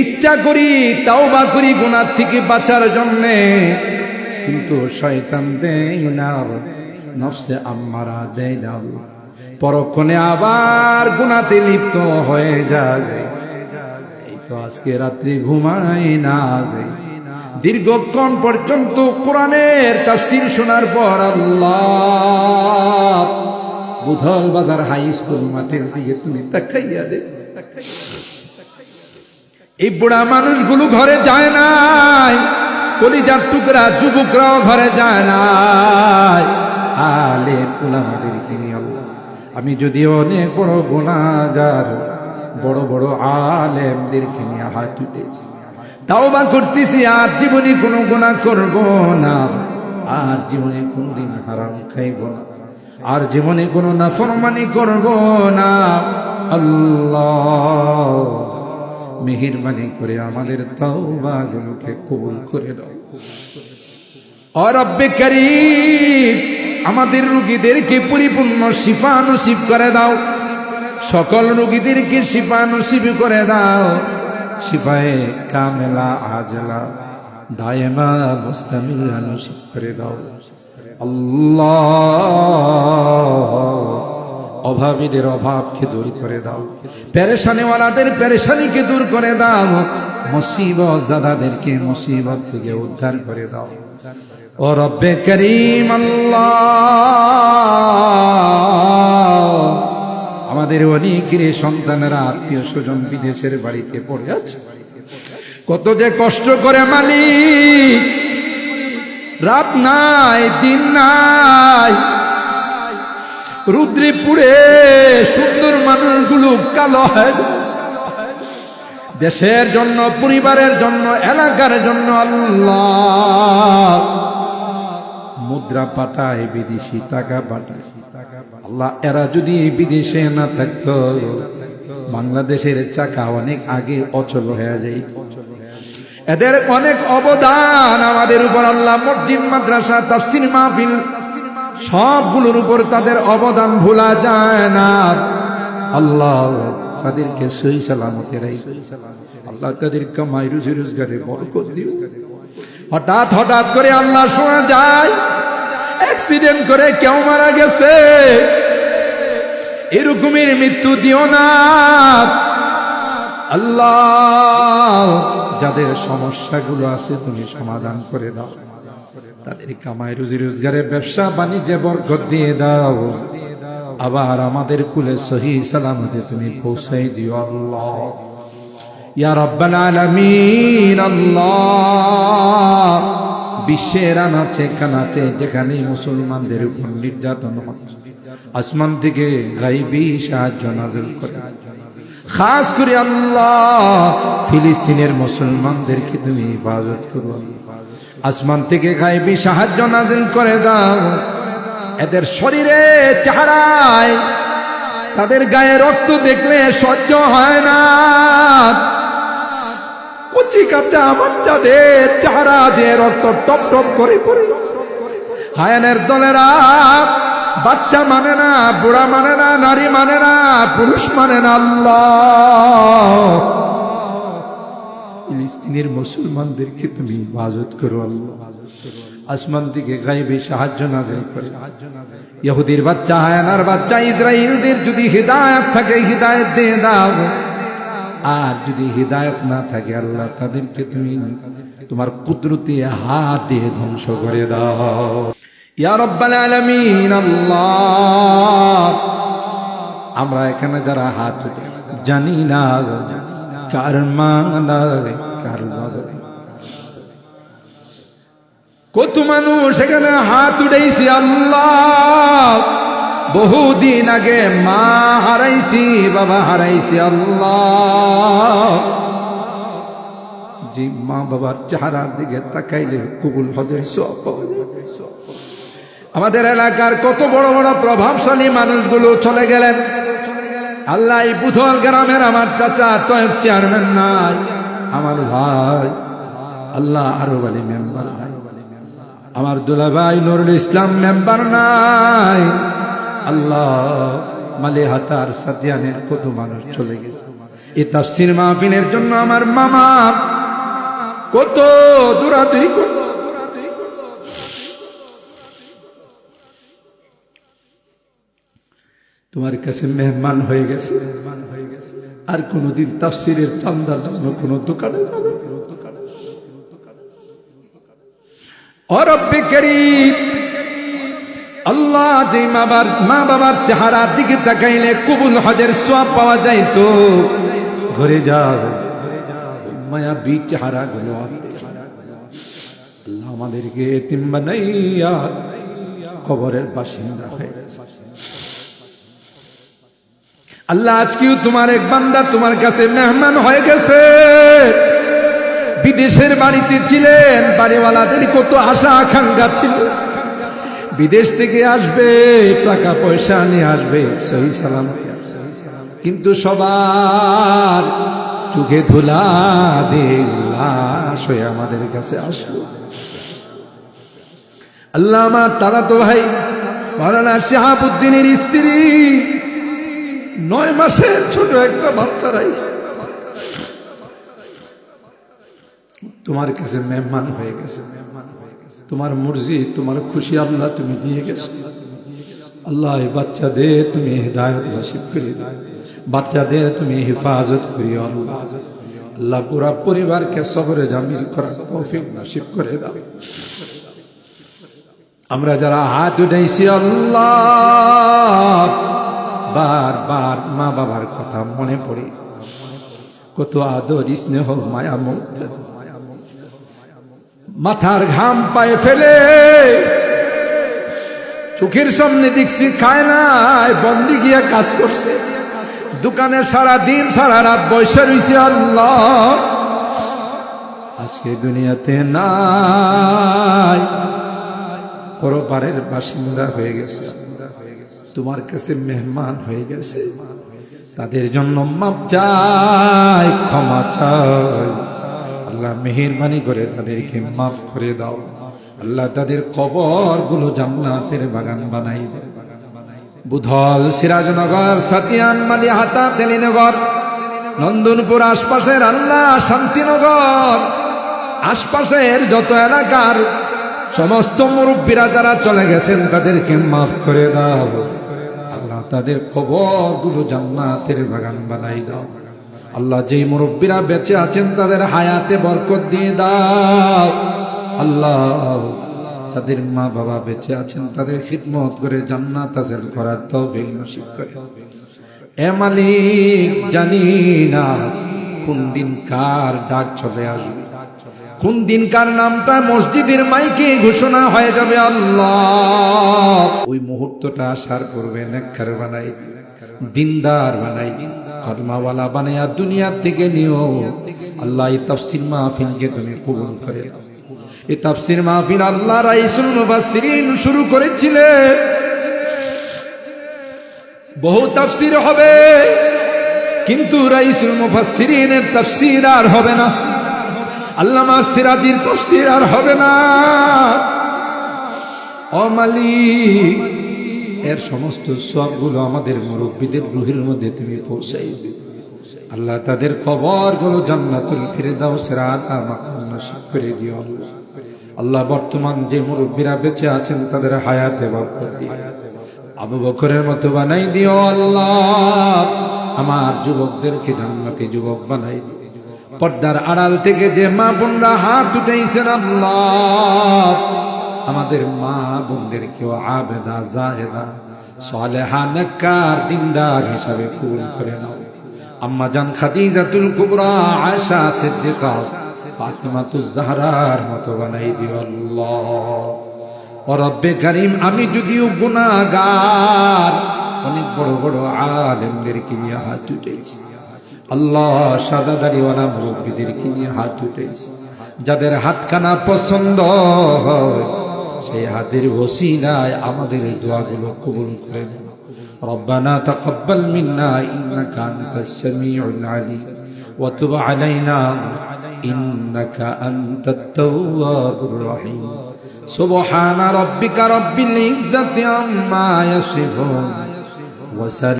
ইচ্ছা করি তাও বা করি গুনার থেকে বাঁচার জন্যে। কিন্তু শয়তান দেয় না, নফসে আম্মারা দেয় না। পরক্ষণে আবার গুনাতে লিপ্ত হয়ে যায়। এই তো আজকে রাত্রি ঘুমাই না দীর্ঘক্ষণ পর্যন্ত কোরআনের তাফসির শোনার পর আল্লাহ বুধল বাজার হাই স্কুল মাঠের দিকে তুমি তাকাইয়া দে এই বুড়া মানুষগুলো ঘরে যায় নাই, কলিজার টুকরা যুবকরাও ঘরে যায় নাই। আলে ওলামাদেরকে নিয়ে আল্লাহ, আমি যদি অনেক বড় গুণাগার, বড় বড় আলেমদেরকে নিয়ে হাত উঠেছি তাও বা করতেছি, আর জীবনে কোনো গুণা করব না, আর জীবনে কোনদিন হারাম খাইব না। আর জীবনে কোনো নাফরমানি করব না। আল্লাহ মেহেরবানি করে আমাদের তাওবাগুলোকে কবুল করে দাও অরব্বে করিম, আমাদের রুগীদেরকে পরিপূর্ণ শিফা নসিব করে দাও। সকল রুগীদেরকে শিফা নসিব করে দাও। শিফায়ে কামেলা, আজলা, দায়েমা, মুস্তামিলা নসিব করে দাও। আল্লাহ। অভাবীদের অভাবকে দূর করে দাও। পেরেশানিওয়ালাদের পেরেশানিকে দূর করে দাও। মুসিবত জাদাদেরকে মুসিবত থেকে উদ্ধার করে দাও। ও রব্বে করিম আমাদের অনেকের সন্তানেরা আত্মীয় স্বজন বিদেশের বাড়িতে পড়ে আছে। কত যে কষ্ট করে মালিক রাত নাই, দিন নাই। রুদ্রে পুড়ে সুন্দর মানুষগুলো কালো হয়। দেশের জন্য, পরিবারের জন্য, এলাকার জন্য আল্লাহ মুদ্রা পাঠায়, বিদেশি টাকা পাঠায়। আল্লাহ, এরা যদি বিদেশে না থাকতো, বাংলাদেশের চাকা অনেক আগে অচল হয়ে যায় এদের অনেক অবদান আমাদের উপর আল্লাহ মসজিদ, মাদ্রাসা, তাফসির, মাহফিল, সবগুলোর উপর তাদের অবদান ভোলা যায় না। আল্লাহ তাদেরকে সই সালামতে আল্লাহ তাদের কামাই, রুজি রোজগারে বরকত দিও। হঠাৎ হঠাৎ করে আল্লাহ শোনা যায় অ্যাক্সিডেন্ট করে কেউ মারা গেছে। এরকমের মৃত্যু দিও না। আল্লাহ যাদের সমস্যাগুলো আছে তুমি সমাধান করে দাও। তাদের কামাই রুজি রোজগারের ব্যবসা, বাণিজ্যে বরকত দিয়ে দাও। আবার আমাদের কুলে সহি সালামতে তুমি পৌঁছাই দিও আল্লাহ। ইয়া রব্বাল আলামিন, আল্লাহ। বিশ্বের আনাচে কানাচে যেখানে মুসলমানদের উপর নির্যাতন হচ্ছে আসমান থেকে গাইবি সাহায্য নাজিল করে। খাস করে আল্লাহ, ফিলিস্তিনের মুসলমানদেরকে তুমি হিফাজত করো। আসমান থেকে গাইবি সাহায্য নাজিল করে দাও। এদের শরীরে চেহারায় তাদের গায়ে রক্ত দেখলে সহ্য হয় না। কচি কাঁচা বাচ্চাদের চেহারা দিয়ে রক্ত টপ টপ করে পড়ে। হায়ানের দলেরা বাচ্চা মানে না, বুড়া মানে না, নারী মানে না, পুরুষ মানে না, আল্লাহ। মুসলমানদেরকে তুমি বাজত করো, আল্লাহ। আসমান থেকে গাইবে সাহায্য নাজিল করে। ইহুদির বাচ্চা, হায়ানার বাচ্চা ইসরায়েলদের যদি হৃদায়ত থাকে, হৃদায়ত দিয়ে দাও। আর যদি হৃদায়ত না থাকে, আল্লাহ তাদেরকে তুমি তোমার কুদরতি হাত দিয়ে ধ্বংস করে দাও। আমরা এখানে যারা হাত জানি না কার মানায় কার কত মানুষ এখানে হাত উঠেছি আল্লাহ। বহুদিন আগে মা হারাইছি, বাবা হারাইছি, আল্লাহ। যে মা বাবার চেহারার দিকে তাকাইলে কুবুল হজের সব পাওয়া যাবে। আমাদের এলাকার কত বড় বড় প্রভাবশালী মানুষগুলো চলে গেলেন। আল্লাহ পুথল গ্রামের আমার চাচা তয়েব চেয়ারম্যান নাই, আমার ভাই, আল্লাহ আরও বলি মেম্বার আমার দুলাভাই নুরুল ইসলাম মেম্বার নাই, আল্লাহ মালেহাতার সাদিয়ানের কত মানুষ চলে গেছে। এই তাফসির মাহফিলের জন্য আমার মামা কত দূরাদূরি করল। তোমার কাছে মেহমান হয়ে গেছে। আর কোনদিন তাফসিরের চান্দার জন্য কোন দোকানে যাবে। আল্লাহ যে মা বাবার মা বাবার চেহারার দিকে তাকাইলে কবুল হজের সব পাওয়া যায় তো ঘরে যাও। মায়া বি চেহারা গুলো আল্লাহ আমাদেরকে এতিম বানাইয়া কবরের বাসিন্দা হয়ে গেছে। আল্লাহ, আজকেও তোমার এক বান্দা তোমার কাছে মেহমান হয়ে গেছে। বিদেশের বাড়িতে ছিলেন, বাড়িওয়ালাদের কত আশা আকাঙ্ক্ষা ছিল। বিদেশ থেকে আসবে, টাকা পয়সা নিয়ে আসবে, সহি সালাম। কিন্তু সবার চোখে ধুলা লাশ হয়ে আমাদের কাছে আসলো। আল্লাহ আমার তারা তো ভাই মারানা শাহাবুদ্দিনের স্ত্রী নয় মাসের ছোট একটা বাচ্চারাই তোমার কাছে মেহমান হয়ে গেছে। তোমার মর্জি, তোমার খুশি আল্লাহ তুমি দিয়ে গেছো। আল্লাহ বাচ্চাদের তুমি হৃদায়ত নসিব করে দাও বাচ্চাদের তুমি হেফাজত করিও আল্লাহ পুরা পরিবারকে সবরে জামিল করার তৌফিক নসিব করে দাও। আমরা যারা হাত উঠাইছি আল্লাহ বার বার মা বাবার কথা মনে পড়ে। কত আদর, স্নেহ, মায়া মস্ত মাথার ঘাম পায়ে ফেলে। চোখের সামনে দেখছি খায় নাই বন্দি গিয়া কাজ করছে। দোকানে সারা দিন, সারা রাত বৈশা রয়েছে আল্লাহ। আজকে দুনিয়াতে নাই। পরপারের বাসিন্দা হয়ে গেছে। তোমার কাছে মেহমান হয়ে গেছে। তাদের জন্য মাপ ক্ষমা চাই। আল্লাহ মেহরবানি করে তাদেরকে মাফ করে দাও। আল্লাহ তাদের কবরগুলো জান্নাতের বাগান বানাই দাও বুধল, সিরাজনগর, সাতিয়ান মালি হাতা তেলিনগর, নন্দনপুর আশপাশের আল্লাহ শান্তিনগর। আশপাশের যত এলাকার সমস্ত মুরব্বীরা যারা চলে গেছেন, তাদেরকে মাফ করে দাও। আল্লাহ তাদের খবরগুলো জান্নাতের বাগান বানাই দাও। আল্লাহ যেই মুরব্বীরা বেঁচে আছেন, তাদের হায়াতে বরকত দিয়ে দাও। আল্লাহ, যাদের মা বাবা বেঁচে আছেন, তাদের খিদমত করে জান্নাত হাসিল করার তৌফিক নসিব করে। এ মালিক জানি না কোন দিন কার ডাক চলে আসবে। কোন দিন কার নামটা মসজিদের মাইকে ঘোষণা হয়ে যাবে আল্লাহ। ওই মুহূর্তটা আসার করবে, নেককার বানাই দিনদার বানাই কর্মাওয়ালা বানাইয়া দুনিয়া থেকে নিও। আল্লাহ, এই তাফসির মাহফিলকে তুমি কবুল করে। এই তাফসির মাহফিল আল্লাহ রাইসুল মুফাসসিরিন শুরু করেছিলেন। বহু তাফসির হবে, কিন্তু রাইসুল মুফাসসিরিনের তাফসির আর হবে না। আল্লামা সিরাজির তাফসির আর হবে না ও মালিক, এর সমস্ত সবগুলো আমাদের মুরব্বীদের রুহের মধ্যে তুমি পৌঁছাই। আল্লাহ তাদের খবরগুলো জান্নাতুল ফিরে দাও সেরাত করে দিও আল্লাহ। বর্তমান যে মুরব্বীরা বেঁচে আছেন তাদের হায়াতে বরকত দিও আবু বকরের মতো বানাই দিও আল্লাহ আমার যুবকদেরকে জান্নাতি যুবক বানাই দিও পর্দার আড়াল থেকে যে মা বোনরা হাত উঠেছেন আল্লাহ, আমাদের মা বোনদের কেউ আবেদা, জাহেদা, সালেহা, নেককার, দিনদার হিসাবে কবুল করে নাও। আম্মা জান খাদিজাতুল কুবরা, আয়েশা সিদ্দিকা, ফাতিমাতুজ জাহরার মতো বানাই দিও আল্লাহ। ও রব্বে করিম, আমি যদিও গুনাহগার, অনেক বড় বড় আলেমদেরকে নিয়ে হাত উঠেছি আল্লাহ সাদা দাড়িওয়ালা মুরব্বীদেরকে নিয়ে হাত উঠেছি যাদের হাতখানা পছন্দ হয় সেই হাতের ওসিলায় আমাদের এই দোয়াগুলো কবুল করে নেন ربنا تقبل منا إنك أنت السميع العليم وتب علينا إنك أنت التواب الرحيم سبحان ربك رب العزة عما يصفون وسلام